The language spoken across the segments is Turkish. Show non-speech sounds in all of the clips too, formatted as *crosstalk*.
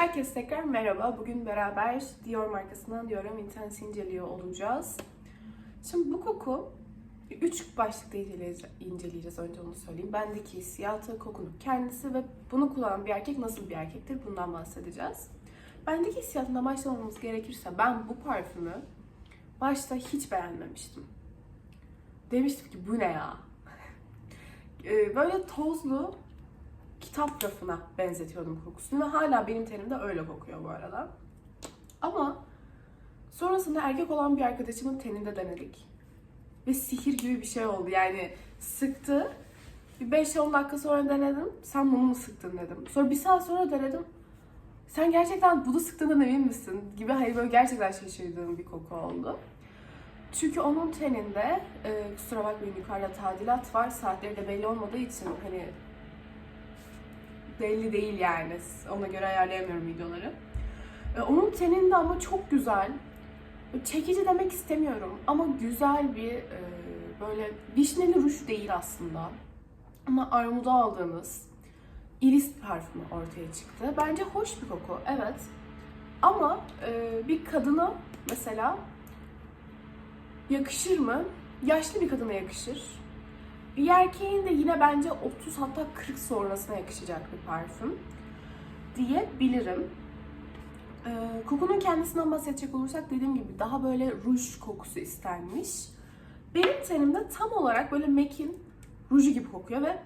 Herkese tekrar merhaba. Bugün beraber Dior markasından Dior'un Intense inceliyor olacağız. Şimdi bu koku üç başlıkta inceleyeceğiz, önce onu söyleyeyim. Bendeki hissiyatı, kokunun kendisi ve bunu kullanan bir erkek nasıl bir erkektir bundan bahsedeceğiz. Bendeki hissiyatından başlamamız gerekirse ben bu parfümü başta hiç beğenmemiştim. Demiştim ki bu ne ya? *laughs* Ee, Böyle tozlu kitap rafına benzetiyordum kokusunu ve hala benim tenimde öyle kokuyor bu arada. Ama sonrasında erkek olan bir arkadaşımın teninde denedik. Ve sihir gibi bir şey oldu. Yani sıktı. Bir 5-10 dakika sonra denedim. Sen bunu mu sıktın dedim. Sonra bir saat sonra denedim. Sen gerçekten bunu sıktığından emin misin? Gibi hayır böyle gerçekten şaşırdığım bir koku oldu. Çünkü onun teninde, e, kusura bakmayın yukarıda tadilat var. Saatleri de belli olmadığı için hani belli değil yani. Ona göre ayarlayamıyorum videoları. E, onun teninde ama çok güzel. Çekici demek istemiyorum ama güzel bir e, böyle vişneli ruj değil aslında. Ama armuda aldığınız iris parfümü ortaya çıktı. Bence hoş bir koku, evet. Ama e, bir kadına mesela yakışır mı? Yaşlı bir kadına yakışır. Bir erkeğin de yine bence 30 hatta 40 sonrasına yakışacak bir parfüm diyebilirim. Ee, kokunun kendisinden bahsedecek olursak dediğim gibi daha böyle ruj kokusu istenmiş. Benim tenimde tam olarak böyle MAC'in ruju gibi kokuyor ve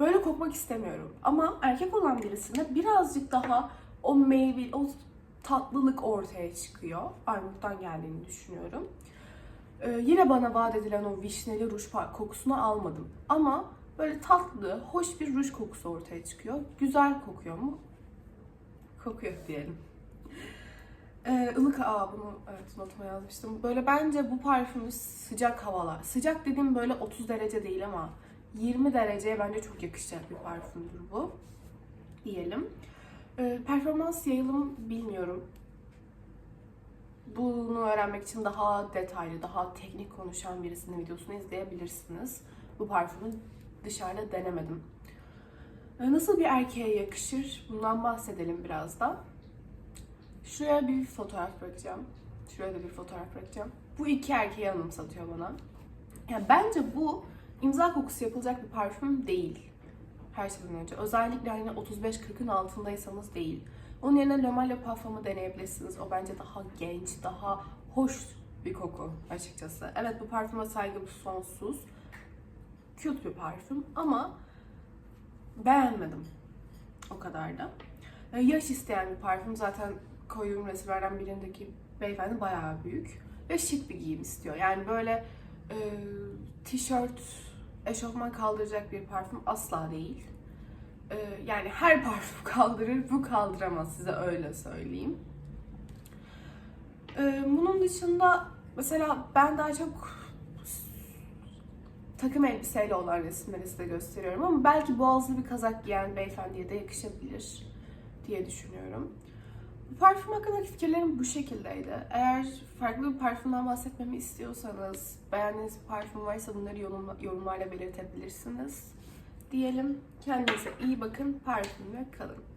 böyle kokmak istemiyorum. Ama erkek olan birisinde birazcık daha o meyve, o tatlılık ortaya çıkıyor. Armuttan geldiğini düşünüyorum. Ee, yine bana vaat edilen o vişneli ruj kokusunu almadım. Ama böyle tatlı, hoş bir ruj kokusu ortaya çıkıyor. Güzel kokuyor mu? Kokuyor diyelim. Ee, ılık, aa bunu evet notuma yazmıştım. Böyle bence bu parfümü sıcak havalar. Sıcak dediğim böyle 30 derece değil ama 20 dereceye bence çok yakışacak bir parfümdür bu. Diyelim. Ee, performans yayılım bilmiyorum bunu öğrenmek için daha detaylı, daha teknik konuşan birisinin videosunu izleyebilirsiniz. Bu parfümü dışarıda denemedim. Ee, Nasıl bir erkeğe yakışır? Bundan bahsedelim biraz da. Şuraya bir fotoğraf bırakacağım. Şuraya da bir fotoğraf bırakacağım. Bu iki erkeği anımsatıyor bana. Yani bence bu imza kokusu yapılacak bir parfüm değil. Her şeyden önce. Özellikle hani 35-40'ın altındaysanız değil. Onun yerine Le Male Parfum'u deneyebilirsiniz. O bence daha genç, daha hoş bir koku açıkçası. Evet bu parfüme saygım sonsuz. Cute bir parfüm ama beğenmedim. O kadar da. Ee, Yaş isteyen bir parfüm. Zaten koyduğum resimlerden birindeki beyefendi bayağı büyük. Ve şık bir giyim istiyor. Yani böyle e, tişört, eşofman kaldıracak bir parfüm asla değil. Ee, yani her *laughs* parfüm kaldırır, bu kaldıramaz size öyle söyleyeyim. Ee, bunun dışında mesela ben daha çok takım elbiseyle olan resimleri size gösteriyorum ama belki boğazlı bir kazak giyen beyefendiye de yakışabilir diye düşünüyorum. Parfüm hakkındaki fikirlerim bu şekildeydi. Eğer farklı bir parfümden bahsetmemi istiyorsanız, beğendiğiniz bir parfüm varsa bunları yorum, yorumlarla belirtebilirsiniz diyelim. Kendinize iyi bakın, parfümle kalın.